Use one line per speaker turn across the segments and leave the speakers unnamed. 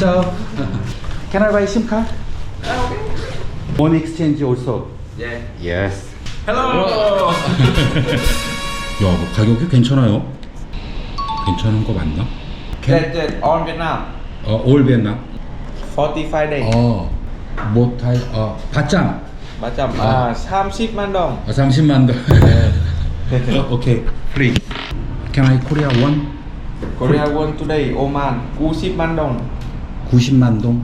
Chào. Can I buy SIM card? One exchange also.
Yeah.
Yes.
Hello.
야, 뭐 가격이 괜찮아요? 괜찮은 거 맞나?
That that on Vietnam.
어, 올 베트남.
45 days.
어, 뭐 다, 어, 받장.
300 à 30만 동.
어, 30만 원. 어, 오케이. Free. Can I Korea one?
Korea won today Oman 90만 동.
90만 동.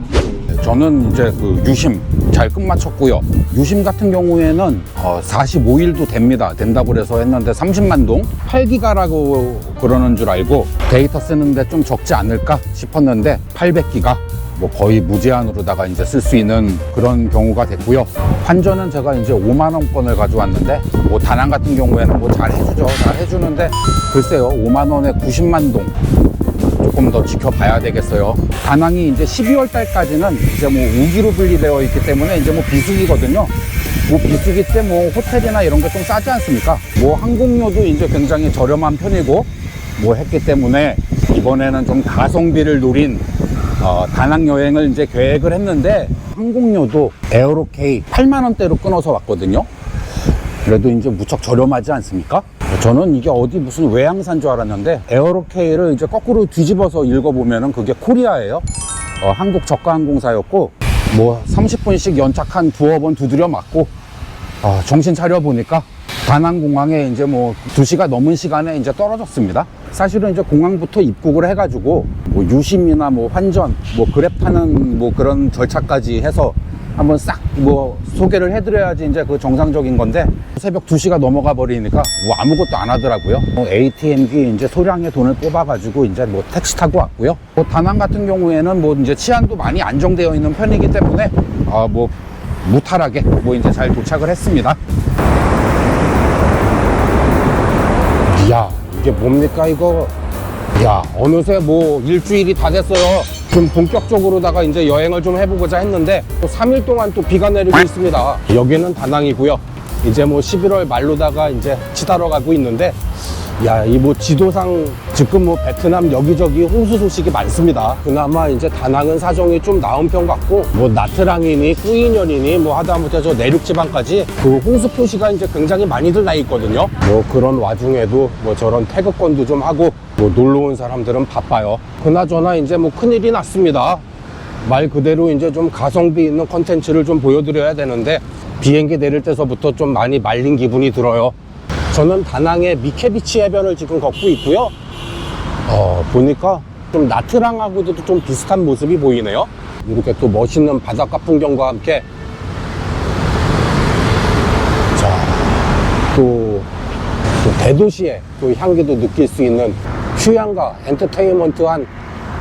저는 이제 그 유심 잘 끝마쳤고요. 유심 같은 경우에는 어 45일도 됩니다. 된다고 그래서 했는데 30만 동 8기가라고 그러는 줄 알고 데이터 쓰는데 좀 적지 않을까 싶었는데 800기가 뭐 거의 무제한으로다가 이제 쓸 수 있는 그런 경우가 됐고요. 환전은 제가 이제 5만 원권을 가져왔는데 뭐 다낭 같은 경우에는 뭐 잘 해주죠. 잘 해주는데 글쎄요 5만 원에 90만 동 조금 더 지켜봐야 되겠어요. 다낭이 이제 12월 달까지는 이제 뭐 우기로 분리되어 있기 때문에 이제 뭐 비수기거든요. 뭐 비수기 때 뭐 호텔이나 이런 게 좀 싸지 않습니까? 뭐 항공료도 이제 굉장히 저렴한 편이고 뭐 했기 때문에 이번에는 좀 가성비를 노린 어, 다낭 여행을 이제 계획을 했는데 항공료도 에어로케이 8만 원대로 끊어서 왔거든요. 그래도 이제 무척 저렴하지 않습니까? 저는 이게 어디 무슨 외항산 줄 알았는데 에어로케이를 이제 거꾸로 뒤집어서 읽어보면은 그게 코리아예요. 어, 한국 저가항공사였고 뭐 30분씩 연착한 두어 번 두드려 맞고 어, 정신 차려 보니까 다낭공항에 이제 뭐 2시가 넘은 시간에 이제 떨어졌습니다. 사실은 이제 공항부터 입국을 해가지고 뭐 유심이나 뭐 환전, 뭐 그랩 타는 뭐 그런 절차까지 해서 한번 싹 뭐 소개를 해드려야지 이제 그 정상적인 건데 새벽 2시가 넘어가 버리니까 뭐 아무것도 안 하더라고요. 뭐 ATM기 이제 소량의 돈을 뽑아가지고 이제 뭐 택시 타고 왔고요. 뭐 다낭 같은 경우에는 뭐 이제 치안도 많이 안정되어 있는 편이기 때문에 아뭐 무탈하게 뭐 이제 잘 도착을 했습니다. 이게 뭡니까 이거? 야 어느새 뭐 일주일이 다 됐어요. 좀 본격적으로다가 이제 여행을 좀 해보고자 했는데 또 3일 동안 또 비가 내리고 있습니다. 여기는 다낭이고요. 이제 뭐 11월 말로다가 이제 치다러 가고 있는데 야 이 뭐 지도상 지금 뭐 베트남 여기저기 홍수 소식이 많습니다. 그나마 이제 다낭은 사정이 좀 나은 편 같고 뭐 나트랑이니 꾸이년이니 뭐 하다못해 저 내륙 지방까지 그 홍수 표시가 이제 굉장히 많이들 나 있거든요. 뭐 그런 와중에도 뭐 저런 태극권도 좀 하고 뭐 놀러 온 사람들은 바빠요. 그나저나 이제 뭐 큰일이 났습니다. 말 그대로 이제 좀 가성비 있는 컨텐츠를 좀 보여드려야 되는데 비행기 내릴 때서부터 좀 많이 말린 기분이 들어요. 저는 다낭의 미케비치 해변을 지금 걷고 있고요. 어, 보니까 좀 나트랑하고도 좀 비슷한 모습이 보이네요. 이렇게 또 멋있는 바닷가 풍경과 함께 자, 또, 또 대도시의 또 향기도 느낄 수 있는 휴양과 엔터테인먼트한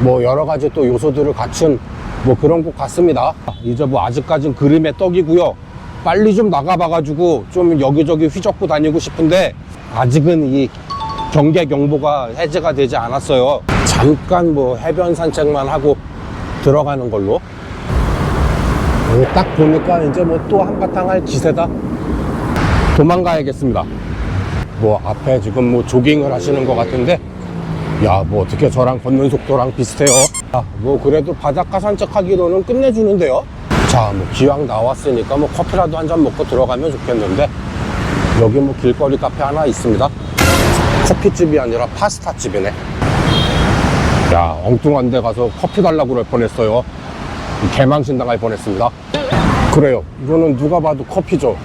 뭐 여러 가지 또 요소들을 갖춘 뭐 그런 곳 같습니다. 이제 뭐 아직까진 그림의 떡이고요. 빨리 좀 나가봐가지고 좀 여기저기 휘젓고 다니고 싶은데 아직은 이 경계 경보가 해제가 되지 않았어요. 잠깐 뭐 해변 산책만 하고 들어가는 걸로. 어, 딱 보니까 이제 뭐 또 한바탕 할 기세다. 도망가야겠습니다. 뭐 앞에 지금 뭐 조깅을 하시는 것 같은데 야 뭐 어떻게 저랑 걷는 속도랑 비슷해요 아, 뭐 그래도 바닷가 산책하기로는 끝내주는데요 자 뭐 기왕 나왔으니까 뭐 커피라도 한 잔 먹고 들어가면 좋겠는데 여기 뭐 길거리 카페 하나 있습니다. 커피집이 아니라 파스타집이네. 야 엉뚱한 데 가서 커피 달라고 그럴 뻔했어요. 개망신 당할 뻔했습니다. 그래요. 이거는 누가 봐도 커피죠.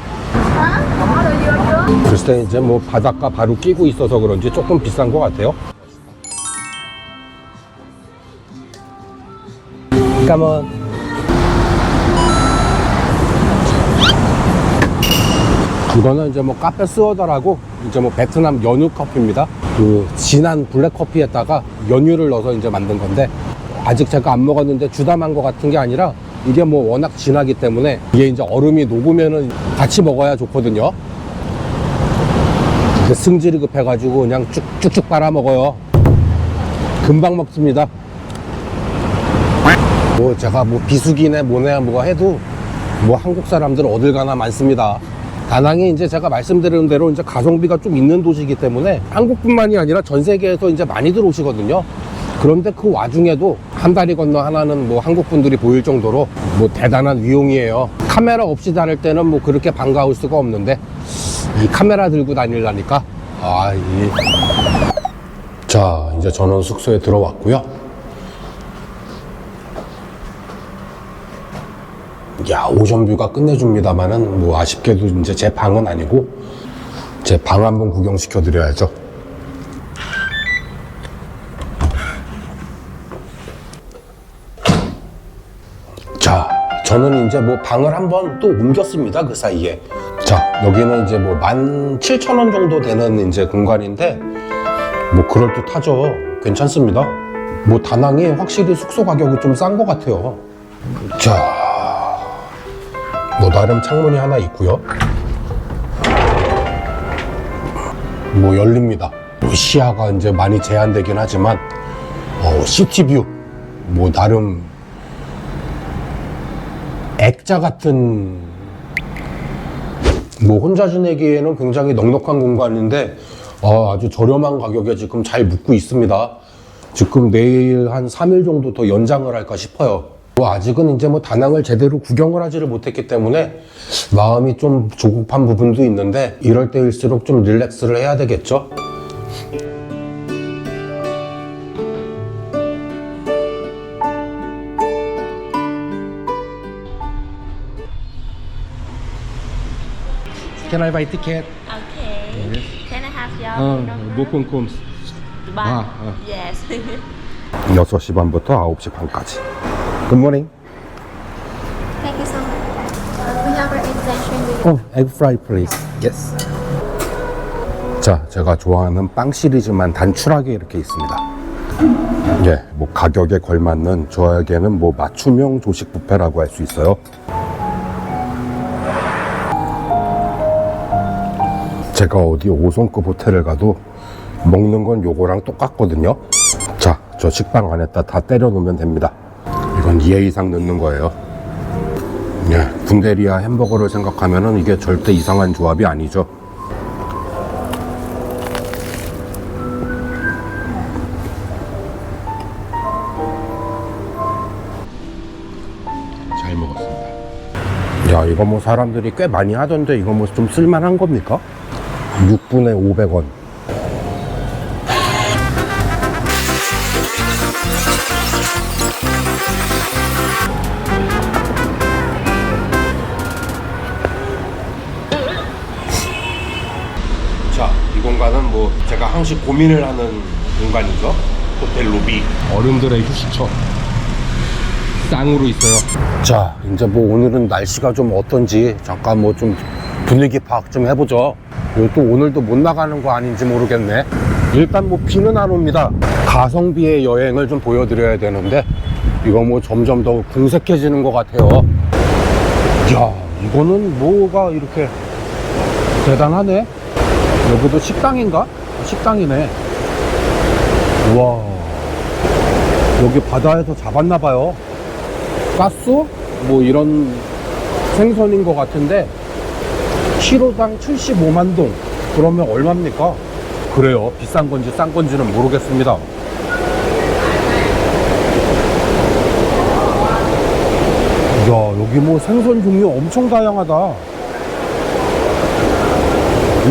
글쎄 이제 뭐 바닷가 바로 끼고 있어서 그런지 조금 비싼 것 같아요. 까만 이거는 이제 뭐 카페 스워더라고 이제 뭐 베트남 연유 커피입니다. 그 진한 블랙 커피에다가 연유를 넣어서 이제 만든 건데 아직 제가 안 먹었는데 주담한 것 같은 게 아니라 이게 뭐 워낙 진하기 때문에 이게 이제 얼음이 녹으면은 같이 먹어야 좋거든요. 승질이 급해가지고 그냥 쭉쭉쭉 빨아 먹어요. 금방 먹습니다. 뭐 제가 뭐 비수기네 뭐네 뭐가 해도 뭐 한국 사람들 어딜 가나 많습니다. 다낭이 이제 제가 말씀드린 대로 이제 가성비가 좀 있는 도시이기 때문에 한국뿐만이 아니라 전 세계에서 이제 많이들 오시거든요. 그런데 그 와중에도 한 다리 건너 하나는 뭐 한국 분들이 보일 정도로 뭐 대단한 위용이에요. 카메라 없이 다닐 때는 뭐 그렇게 반가울 수가 없는데 이 카메라 들고 다니려니까 아, 이. 자, 이제 전원 숙소에 들어왔고요. 야, 오션뷰가 끝내줍니다만은 뭐 아쉽게도 이제 제 방은 아니고 제 방 한번 구경시켜 드려야죠. 자, 저는 이제 뭐 방을 한번 또 옮겼습니다. 그 사이에. 자, 여기는 이제 뭐 17,000원 정도 되는 이제 공간인데 뭐 그럴듯하죠. 괜찮습니다. 뭐 다낭이 확실히 숙소 가격이 좀 싼 것 같아요. 자, 뭐 나름 창문이 하나 있고요. 뭐 열립니다. 뭐 시야가 이제 많이 제한되긴 하지만 어, 시티뷰 뭐 나름 액자 같은 뭐 혼자 지내기에는 굉장히 넉넉한 공간인데 어, 아주 저렴한 가격에 지금 잘 묵고 있습니다. 지금 내일 한 3일 정도 더 연장을 할까 싶어요. 뭐 아직은 이제 뭐 다낭을 제대로 구경을 하지를 못했기 때문에 마음이 좀 조급한 부분도 있는데 이럴 때일수록 좀 릴렉스를 해야 되겠죠? Can I buy ticket?
Okay. Can I have your
어,
number?
노콘 콤스.
One.
아, 아.
Yes.
6시 반부터 9시 반까지. Good morning.
Thank you so much. Uh, we have our intention with
어, egg fry please. Yes. 자, 제가 좋아하는 빵 시리즈만 단출하게 이렇게 있습니다. 예, 뭐 가격에 걸맞는 저에게는 뭐 맞춤형 조식 뷔페라고 할 수 있어요. 제가 어디 5성급 호텔을 가도 먹는 건 요거랑 똑같거든요. 자, 저 식빵 안에다 다 때려 놓으면 됩니다. 이건 이해 이상 넣는 거예요. 예, 군대리아 햄버거를 생각하면은 이게 절대 이상한 조합이 아니죠. 잘 먹었습니다. 야, 이거 뭐 사람들이 꽤 많이 하던데 이거 뭐 좀 쓸만한 겁니까? 6분에 500원. 항상 고민을 하는 공간이죠. 호텔 로비. 어른들의 휴식처. 쌍으로 있어요. 자, 이제 뭐 오늘은 날씨가 좀 어떤지 잠깐 뭐 좀 분위기 파악 좀 해보죠. 또 오늘도 못 나가는 거 아닌지 모르겠네. 일단 뭐 비는 안 옵니다. 가성비의 여행을 좀 보여드려야 되는데 이거 뭐 점점 더 궁색해지는 것 같아요. 야, 이거는 뭐가 이렇게 대단하네. 여기도 식당인가? 식당이네. 우와. 여기 바다에서 잡았나봐요. 가스? 뭐 이런 생선인 것 같은데, 키로당 75만 동. 그러면 얼마입니까? 그래요. 비싼 건지 싼 건지는 모르겠습니다. 야, 여기 뭐 생선 종류 엄청 다양하다.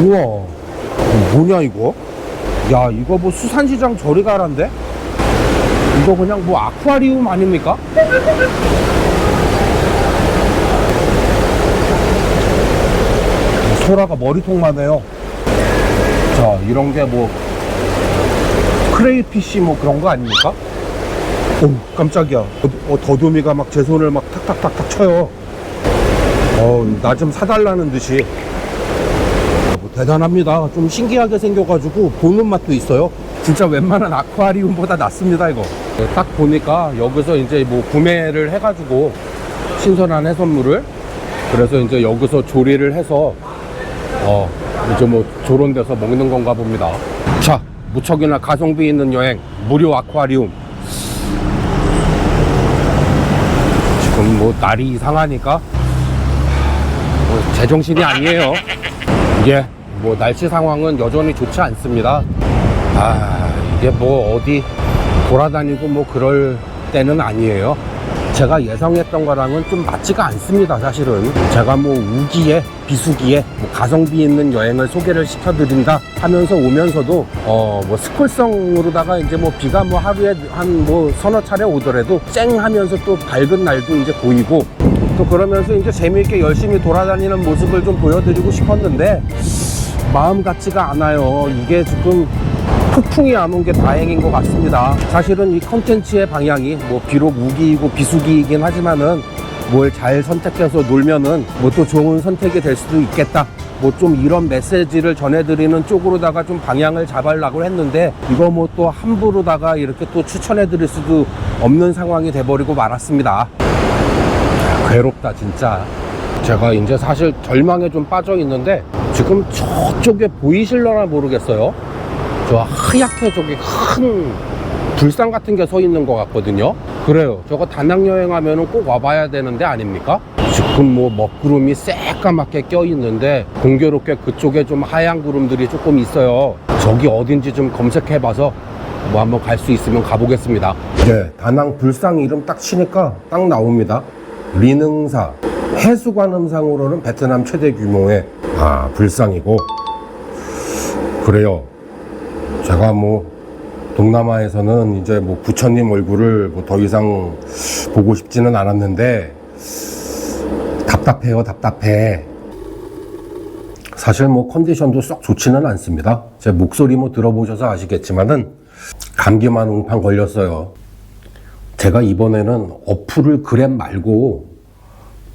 우와. 이거 뭐냐, 이거? 야, 이거 뭐 수산시장 저리 가란데? 이거 그냥 뭐 아쿠아리움 아닙니까? 소라가 머리통만 해요. 자, 이런 게 뭐, 크레이피쉬 뭐 그런 거 아닙니까? 오, 깜짝이야. 어, 어, 더듬이가 막 제 손을 막 탁탁탁탁 쳐요. 어, 나 좀 사달라는 듯이. 뭐 대단합니다. 좀 신기하게 생겨가지고 보는 맛도 있어요. 진짜 웬만한 아쿠아리움보다 낫습니다, 이거. 네, 딱 보니까 여기서 이제 뭐 구매를 해가지고 신선한 해산물을 그래서 이제 여기서 조리를 해서 어, 이제 뭐 저런 데서 먹는 건가 봅니다. 자, 무척이나 가성비 있는 여행, 무료 아쿠아리움. 지금 뭐 날이 이상하니까 뭐 제정신이 아니에요. 이게 뭐 날씨 상황은 여전히 좋지 않습니다. 아, 이게 뭐 어디 돌아다니고 뭐 그럴 때는 아니에요. 제가 예상했던 거랑은 좀 맞지가 않습니다, 사실은. 제가 뭐 우기에, 비수기에, 뭐 가성비 있는 여행을 소개를 시켜드린다 하면서 오면서도, 어, 뭐 스콜성으로다가 이제 뭐 비가 뭐 하루에 한 뭐 서너 차례 오더라도 쨍 하면서 또 밝은 날도 이제 보이고, 또 그러면서 이제 재미있게 열심히 돌아다니는 모습을 좀 보여드리고 싶었는데, 마음 같지가 않아요. 이게 지금 폭풍이 안 온 게 다행인 것 같습니다. 사실은 이 컨텐츠의 방향이 뭐 비록 우기이고 비수기이긴 하지만은 뭘 잘 선택해서 놀면은 뭐 또 좋은 선택이 될 수도 있겠다. 뭐 좀 이런 메시지를 전해드리는 쪽으로다가 좀 방향을 잡으려고 했는데 이거 뭐 또 함부로다가 이렇게 또 추천해드릴 수도 없는 상황이 돼버리고 말았습니다. 괴롭다 진짜. 제가 이제 사실 절망에 좀 빠져 있는데 지금 저쪽에 보이실려나 모르겠어요. 저 하얗게 저기 큰 불상 같은 게 서 있는 것 같거든요. 그래요. 저거 다낭 여행하면은 꼭 와봐야 되는데 아닙니까? 지금 뭐 먹구름이 새까맣게 껴 있는데 공교롭게 그쪽에 좀 하얀 구름들이 조금 있어요. 저기 어딘지 좀 검색해봐서 뭐 한번 갈 수 있으면 가보겠습니다. 네, 다낭 불상 이름 딱 치니까 딱 나옵니다. 리능사 해수관음상으로는 베트남 최대 규모의 아 불상이고 그래요. 제가 뭐 동남아에서는 이제 뭐 부처님 얼굴을 뭐 더 이상 보고 싶지는 않았는데 답답해요, 답답해. 사실 뭐 컨디션도 썩 좋지는 않습니다. 제 목소리 뭐 들어보셔서 아시겠지만은 감기만 웅팡 걸렸어요. 제가 이번에는 어플을 그랩 말고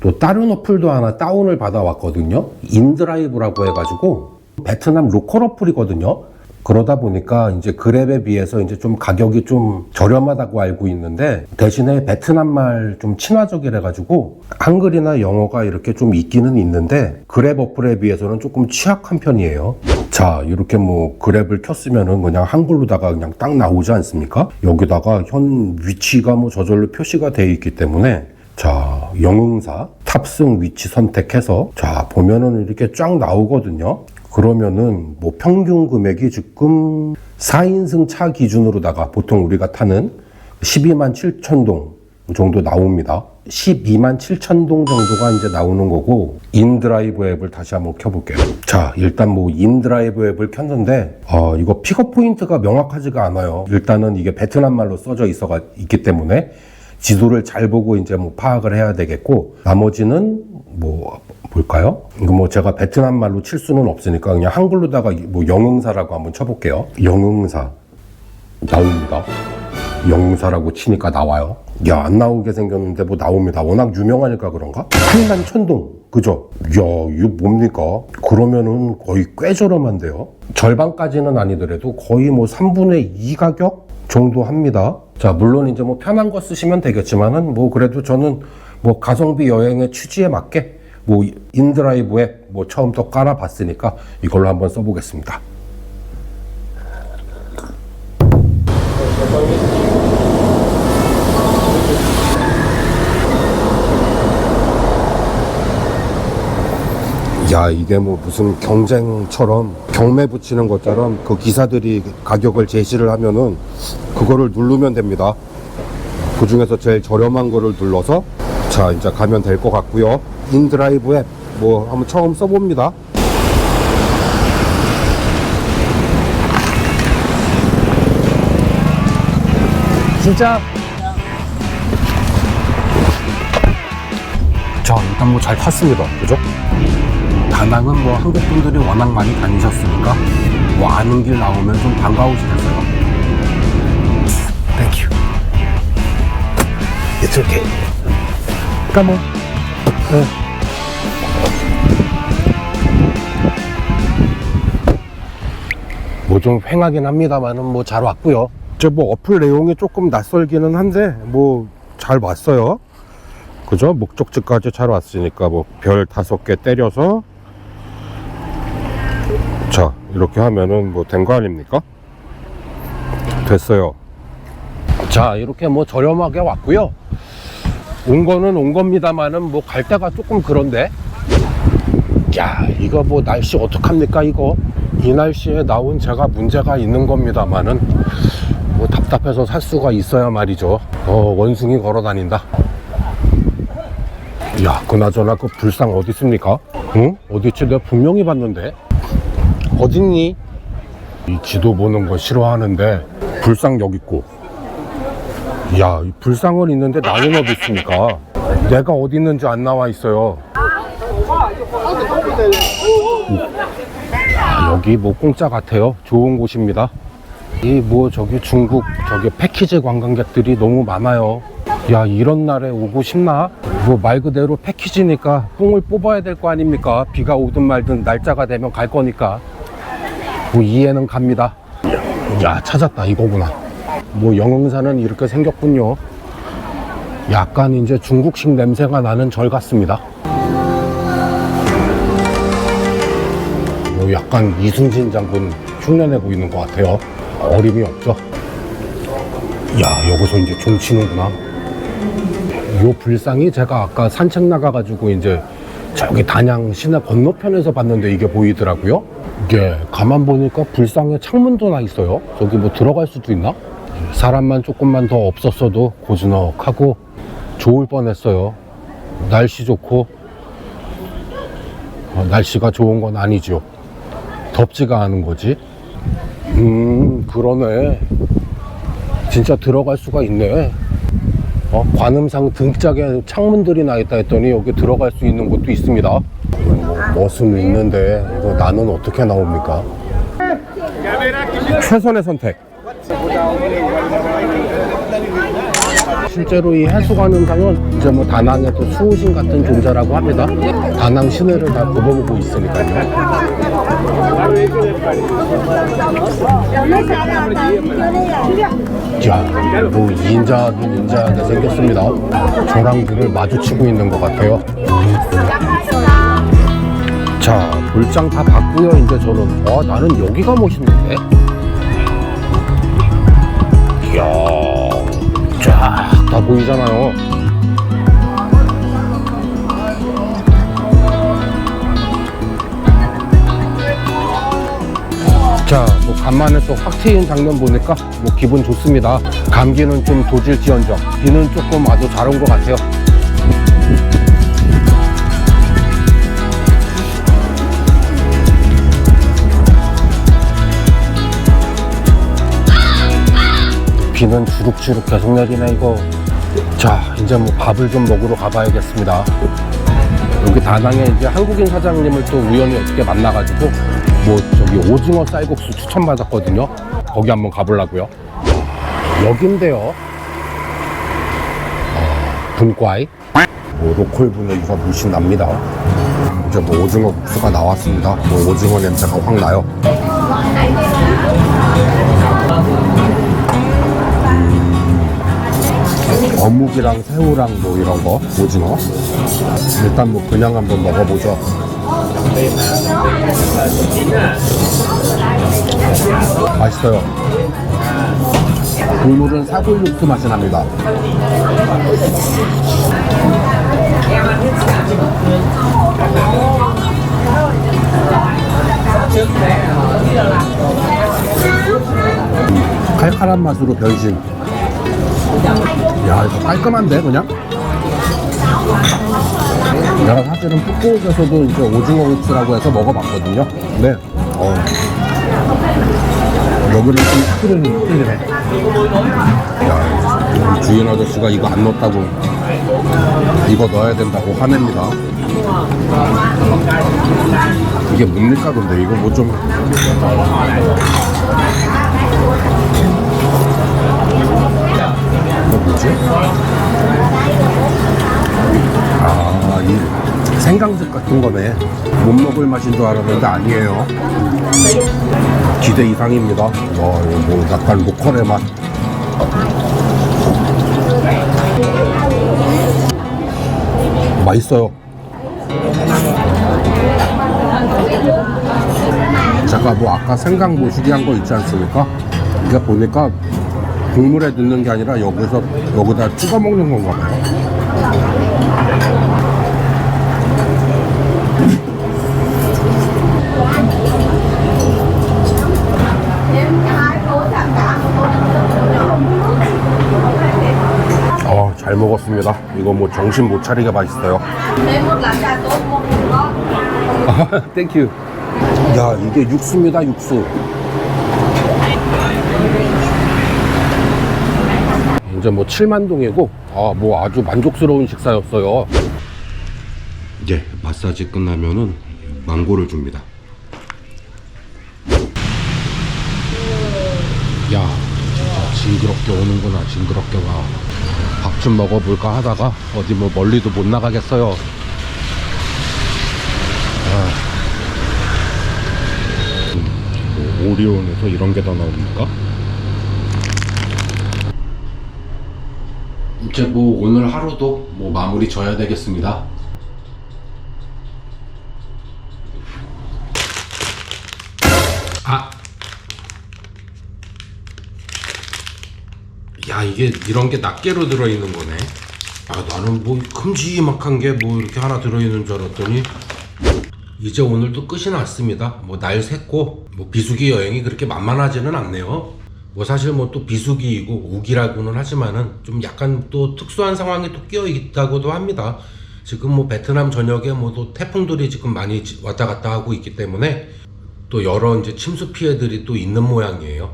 또 다른 어플도 하나 다운을 받아왔거든요. 인드라이브라고 해가지고 베트남 로컬 어플이거든요. 그러다 보니까 이제 그랩에 비해서 이제 좀 가격이 좀 저렴하다고 알고 있는데 대신에 베트남 말 좀 친화적이라 가지고 한글이나 영어가 이렇게 좀 있기는 있는데 그랩 어플에 비해서는 조금 취약한 편이에요. 자, 이렇게 뭐 그랩을 켰으면은 그냥 한글로다가 그냥 딱 나오지 않습니까? 여기다가 현 위치가 뭐 저절로 표시가 되어 있기 때문에 자, 영응사 탑승 위치 선택해서 자, 보면은 이렇게 쫙 나오거든요. 그러면은 뭐 평균 금액이 지금 4인승 차 기준으로다가 보통 우리가 타는 12만 7천 동 정도 나옵니다. 12만 7천 동 정도가 이제 나오는 거고 인드라이브 앱을 다시 한번 켜볼게요. 자 일단 뭐 인드라이브 앱을 켰는데 어, 이거 픽업 포인트가 명확하지가 않아요. 일단은 이게 베트남 말로 써져 있어 있기 때문에 지도를 잘 보고 이제 뭐 파악을 해야 되겠고 나머지는 뭐 볼까요? 이거 뭐 제가 베트남 말로 칠 수는 없으니까 그냥 한글로다가 뭐 영응사라고 한번 쳐볼게요. 영응사 나옵니다. 영사라고 치니까 나와요. 야, 안 나오게 생겼는데 뭐 나옵니다. 워낙 유명하니까 그런가? 한남 천동. 그죠? 야, 이거 뭡니까? 그러면은 거의 꽤 저렴한데요? 절반까지는 아니더라도 거의 뭐 3분의 2 가격 정도 합니다. 자, 물론 이제 뭐 편한 거 쓰시면 되겠지만은 뭐 그래도 저는 뭐 가성비 여행의 취지에 맞게 뭐 인드라이브 앱뭐 처음 또 깔아봤으니까 이걸로 한번 써보겠습니다. 야 이게 뭐 무슨 경쟁처럼 경매 붙이는 것처럼 그 기사들이 가격을 제시를 하면은 그거를 누르면 됩니다. 그 중에서 제일 저렴한 거를 눌러서 자 이제 가면 될 것 같고요. 인드라이브 앱 뭐 한번 처음 써봅니다.
진짜? 자 일단 뭐 잘 탔습니다. 그죠? 다낭은 뭐 한국 분들이 워낙 많이 다니셨으니까 뭐 아는 길 나오면 좀 반가우시겠어요 Thank you It's okay Come on 네.
뭐좀 횡하긴 합니다만은 뭐 잘 왔고요. 저뭐 어플 내용이 조금 낯설기는 한데 뭐 잘 왔어요. 그죠? 목적지까지 잘 왔으니까 뭐 별 다섯 개 때려서 자 이렇게 하면은 뭐 된 거 아닙니까? 됐어요. 자 이렇게 뭐 저렴하게 왔고요. 온 거는 온 겁니다만은 뭐 갈 데가 조금 그런데 야 이거 뭐 날씨 어떡합니까 이거 이 날씨에 나온 제가 문제가 있는 겁니다만은 뭐 답답해서 살 수가 있어야 말이죠. 어, 원숭이 걸어 다닌다. 야, 그나저나 그 불상 어디 있습니까? 응? 어디지? 내가 분명히 봤는데. 어딨니? 이 지도 보는 거 싫어하는데 불상 여기 있고. 야, 이 불상은 있는데 나는 어디 있습니까? 내가 어디 있는지 안 나와 있어요. 야, 여기 뭐 공짜 같아요. 좋은 곳입니다. 이 뭐 저기 중국 저기 패키지 관광객들이 너무 많아요. 야 이런 날에 오고 싶나? 뭐 말 그대로 패키지니까 뽕을 뽑아야 될 거 아닙니까? 비가 오든 말든 날짜가 되면 갈 거니까. 뭐 이해는 갑니다. 야 찾았다 이거구나. 뭐 영흥사는 이렇게 생겼군요. 약간 이제 중국식 냄새가 나는 절 같습니다. 뭐 약간 이순신 장군 흉내내고 있는 것 같아요. 어림이 없죠. 야, 여기서 이제 종 치는구나. 요 불상이 제가 아까 산책 나가가지고 이제 저기 단양 시내 건너편에서 봤는데 이게 보이더라고요. 이게 가만 보니까 불상에 창문도 나 있어요. 저기 뭐 들어갈 수도 있나? 사람만 조금만 더 없었어도 고즈넉하고 좋을 뻔했어요. 날씨 좋고 어, 날씨가 좋은 건 아니죠. 덥지가 않은 거지. 음, 그러네. 진짜 들어갈 수가 있네. 어, 관음상 등짝에 창문들이 나 있다 했더니 여기 들어갈 수 있는 곳도 있습니다. 뭐, 멋은 있는데 이거 나는 어떻게 나옵니까? 최선의 선택. 실제로 이 해수관음상은 이제 뭐 다낭의 또 수호신 같은 존재라고 합니다. 다낭 시내를 다 덮어보고 있으니까요. 야, 뭐 2인자도 인자하게 생겼습니다. 저랑 눈을 마주치고 있는 것 같아요. 자, 볼장 다 봤고요. 이제 저는 와 나는 여기가 멋있는데. 이야, 쫙 다 보이잖아요. 자, 뭐 간만에 또 확 트인 장면 보니까 뭐 기분 좋습니다. 감기는 좀 도질지언정, 비는 조금 아주 잘 온 것 같아요. 비는 주룩주룩 계속 내리네 이거. 자, 이제 뭐 밥을 좀 먹으러 가봐야겠습니다. 여기 다낭에 이제 한국인 사장님을 또 우연히 어떻게 만나가지고 뭐 저기 오징어 쌀국수 추천받았거든요. 거기 한번 가보려고요. 여긴데요. 어, 분과이. 뭐 로컬 분위기가 물씬 납니다. 이제 뭐 오징어 국수가 나왔습니다. 뭐 오징어 냄새가 확 나요. 어묵이랑 새우랑 뭐 이런 거? 오징어? 일단 뭐 그냥 한번 먹어보죠. 맛있어요. 국물은 사골 육수 맛이 납니다. 칼칼한 맛으로 변신 야 이거 깔끔한데 그냥? 내가 사실은 푸꾸옥에서도 이제 오징어 국수라고 해서 먹어봤거든요. 근데 어 여기는 좀 스크린 틀리네. 야 주인 아저씨가 이거 안 넣었다고 이거 넣어야 된다고 화냅니다. 이게 뭡니까 근데? 이거 뭐 좀 뭐지? 아, 이 생강즙 같은 거네. 못 먹을 맛인 줄 알았는데 아니에요. 기대 이상입니다. 와, 이거 뭐 약간 로컬의 맛. 맛있어요. 제가 뭐 아까 생강 모시기 한 거 있지 않습니까? 이게 보니까 국물에 넣는 게 아니라 여기서 여기다 찍어 먹는 건가 봐요.
어, 잘 먹었습니다. 이거 뭐 정신 못 차리게 맛있어요.
땡큐. 야, 이게 육수입니다, 육수. 이제 뭐 7만 동이고, 아, 뭐 아주 만족스러운 식사였어요.
이제 마사지 끝나면은 망고를 줍니다.
야, 진짜 징그럽게 오는구나, 징그럽게 와. 밥 좀 먹어볼까 하다가 어디 뭐 멀리도 못 나가겠어요. 아. 음, 뭐 오리온에서 이런 게더 나옵니까? 이제 뭐 오늘 하루도 뭐 마무리 져야 되겠습니다. 아, 야 이게 이런 게 낱개로 들어있는 거네. 아 나는 뭐 큼지막한 게 뭐 이렇게 하나 들어있는 줄 알았더니 이제 오늘도 끝이 났습니다. 뭐 날 샜고 뭐 비수기 여행이 그렇게 만만하지는 않네요 뭐 사실 뭐 또 비수기이고 우기라고는 하지만은 좀 약간 또 특수한 상황이 또 끼어 있다고도 합니다 지금 뭐 베트남 전역에 뭐 또 태풍들이 지금 많이 지- 왔다 갔다 하고 있기 때문에 또 여러 이제 침수 피해들이 또 있는 모양이에요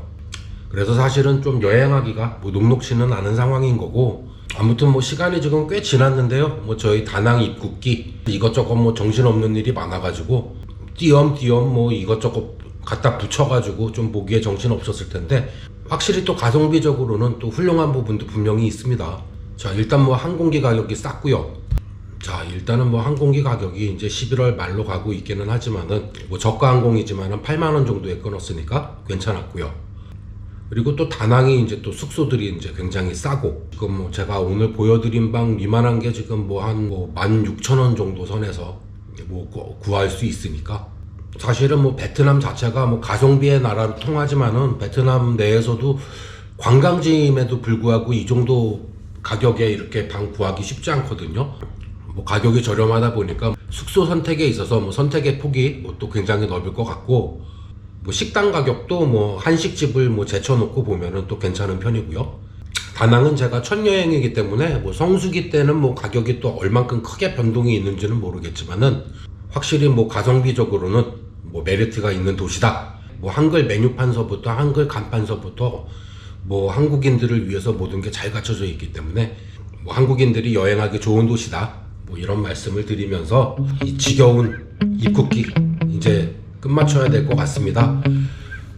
그래서 사실은 좀 여행하기가 뭐 녹록치는 않은 상황인 거고 아무튼 뭐 시간이 지금 꽤 지났는데요. 뭐 저희 다낭 입국기 이것저것 뭐 정신없는 일이 많아가지고 띄엄띄엄 뭐 이것저것 갖다 붙여가지고 좀 보기에 정신 없었을 텐데 확실히 또 가성비적으로는 또 훌륭한 부분도 분명히 있습니다. 자 일단 뭐 항공기 가격이 쌌고요. 자 일단은 뭐 항공기 가격이 이제 11월 말로 가고 있기는 하지만은 뭐 저가 항공이지만은 8만 원 정도에 끊었으니까 괜찮았고요. 그리고 또 다낭이 이제 또 숙소들이 이제 굉장히 싸고 지금 뭐 제가 오늘 보여드린 방 이만한 게 지금 뭐 한뭐 16,000원 정도 선에서 뭐 구- 구할 수 있으니까 사실은 뭐 베트남 자체가 뭐 가성비의 나라로 통하지만은 베트남 내에서도 관광지임에도 불구하고 이 정도 가격에 이렇게 방 구하기 쉽지 않거든요. 뭐 가격이 저렴하다 보니까 숙소 선택에 있어서 뭐 선택의 폭이 뭐 또 굉장히 넓을 것 같고 뭐 식당 가격도 뭐 한식집을 뭐 제쳐놓고 보면은 또 괜찮은 편이고요. 다낭은 제가 첫 여행이기 때문에 뭐 성수기 때는 뭐 가격이 또 얼만큼 크게 변동이 있는지는 모르겠지만은 확실히 뭐 가성비적으로는 뭐 메리트가 있는 도시다. 뭐 한글 메뉴판서부터 한글 간판서부터 뭐 한국인들을 위해서 모든 게 잘 갖춰져 있기 때문에 뭐 한국인들이 여행하기 좋은 도시다. 뭐 이런 말씀을 드리면서 이 지겨운 입국기 이제 끝마쳐야 될 것 같습니다.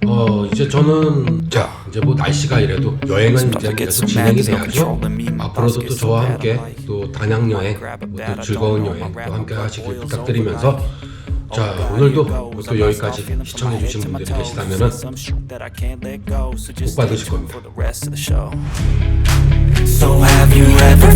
어 이제 저는 자 이제 뭐 날씨가 이래도 여행은 이제 계속 진행이 돼야죠. 앞으로도 또 저와 함께 또 단양 여행, 뭐 또 즐거운 여행 또 함께 하시길 부탁드리면서 자 오늘도 뭐또 여기까지 시청해주신 분들이 계시다면은
복
받으실 겁니다.
So have you ever